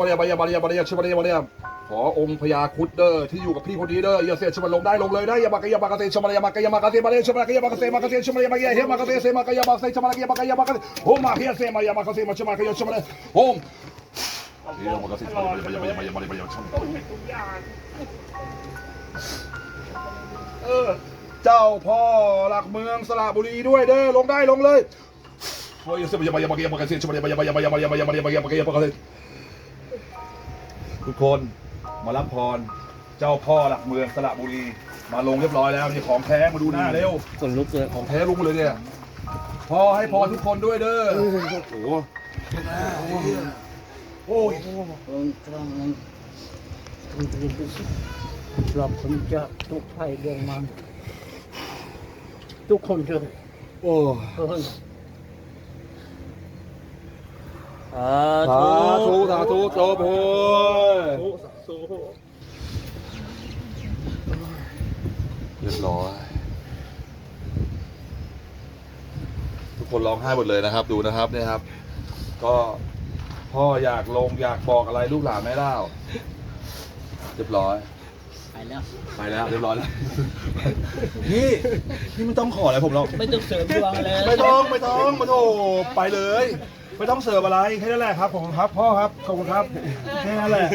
บริยาบริยาบริยาบริยาชื่อบริยาบริยาขอองค์พญาคุดเดอร์ที่อยู่กับพี่คนนี้เดอร์อย่าเสียชมันลงได้ลงเลยนะอย่ามากยามากเตชมารยามากยามากเตมาเรชมารยามากเตมากเตชมารยามากเฮมากเตเสมากยามากเตชมารยามากยามากโอมมาเฮียเสมายามากเตมาชมารยชมารยโอมเฮียมากเตชมารยามากยามากยามากยามากชมเออเจ้าพ่อหลักเมืองสระบุรีด้วยเด้อลงได้ลงเลยโอ้ยเสมายามากยามากเตชมารยามากยามากยามากยามากยามากยามากยามาก ทุกคนมารับพร เจ้าพ่อหลักเมืองสระบุรี มาลงเรียบร้อยแล้วนี่ของแท้มาดูหน้าเร็วคนลุกเลยของแท้ลุงเลยเนี่ยพ่อให้พรทุกคนด้วยเด้อ โอ้โหโอ้ยคนกลางนั้นคุณดูสิปลอบผมจะทุกภัยเรื่องมัน ทุกคนเลยโอ้เฮ้ยสาสาธุสาธุโจโพ ยสาธุเรียบร้อย ทุกคนร้องไห้หมดเลยนะครับ ดูนะครับเนี่ยครับ ก็พ่ออยากลงอยากบอกอะไรลูกหลานไม่เล่าเรียบร้อย ไปแล้วไปแล้วเรียบร้อยแล้วพี่พี่ไม่ต้องขออะไรผมหรอกไม่ต้องเสริมดวงเลยไม่ต้องไม่ต้องมาโถไปเลย ไม่ต้องเสิร์ฟอะไรแค่นั้นแหละครับผมครับพ่อครับขอบคุณครับแค่นั้นแหละ